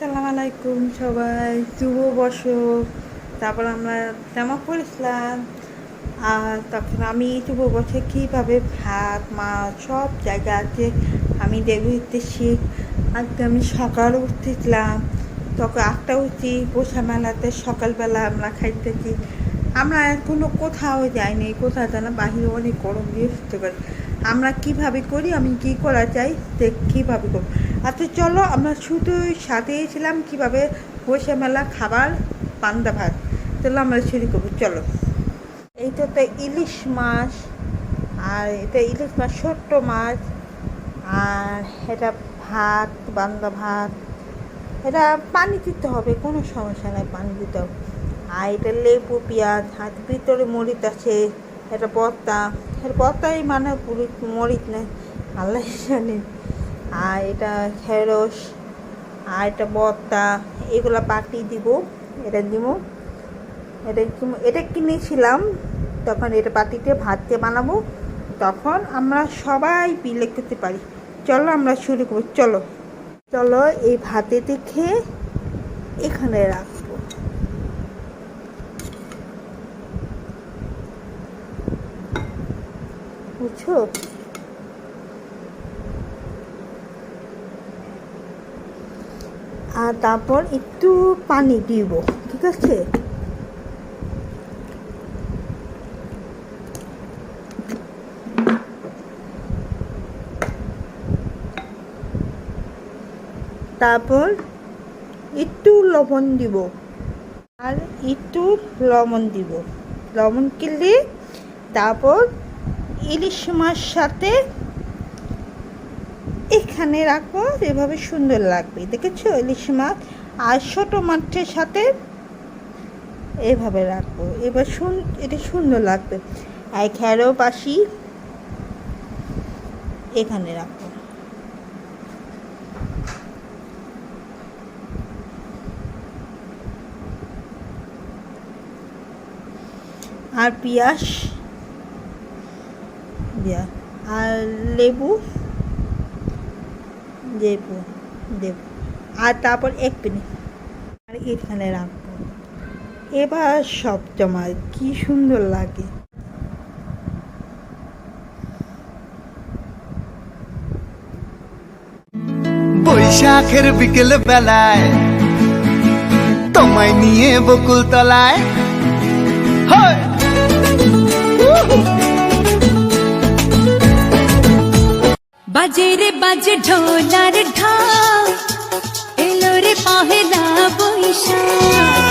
সালাম আলাইকুম সবাই, শুভ বছর তারপর আমরা জামা পড়েছিলাম আর তখন আমি শুভ বছর কীভাবে ভাত, মাছ সব জায়গা আছে, আমি দেখতেছি আজকে আমি সকালে উঠতেছিলাম তখন আটটা উঠছি পোষা মেলাতে সকালবেলা আমরা খাইতেছি। আমরা এখনও কোথাও যাইনি, কোথাও জানা বাহিরে অনেক গরম দিয়ে উঠতে পারি। আমরা কীভাবে করি, আমি কি করা চাই দেখ কীভাবে করব। আচ্ছা চলো আমরা শুধু সাথে ছিলাম কীভাবে বসে মেলা খাবার পান্দা ভাত। চলো আমরা শুরু করব, চলো। এইটা তো ইলিশ মাছ, আর এটা ইলিশ মাছ, ছোট্ট মাছ, আর এটা ভাত বান্দা ভাত। এটা পানি দিতে হবে, কোনো সমস্যা নাই, পানি দিতে হবে। আর এটা লেবু, পেঁয়াজ, আর ভিতরে মরিচ আছে, এটা বত্তা বত্তাই মানে পুরো মরিচ নেই, আল্লাহ জানে। আর এটা ঢেঁড়স, আর এটা বত্তা এগুলো পাটি দিব, এটা দিব এটা এটা কিনেছিলাম, তখন এটা পাটিতে ভাত দিয়ে বানাবো। তখন আমরা সবাই বিলে করতে পারি। চলো আমরা শুরু করব, চলো। চলো এই ভাতেতে খেয়ে এখানে রাখব বুঝছ? আর তারপর একটু পানি দিব ঠিক আছে? তারপর একটু লবণ দিব। আর একটু লবণ দিব। লবণ কিনলে তারপর ইলিশ মাছ সাথে এখানে রাখব এভাবে সুন্দর লাগবে। দেখেছ? ইলিশ মাছ আর ছোটো মাছের সাথে এভাবে রাখব। এবার শুন এটা সুন্দর লাগবে। আর খেরো পাশি এখানে রাখব। আর পিঁয়াজ দিয়া আর লেবু? লেবু দেব আর তারপর এক পেনি আর এখানে রাখব। এবার সব জমা কি সুন্দর লাগে। বৈশাখের বিকেল বেলায় তোমায় নিয়ে বকুল তলায় হয় বাজে রে বাজে ঢোলার ঢা এলো রে পহেলা বৈশাখ।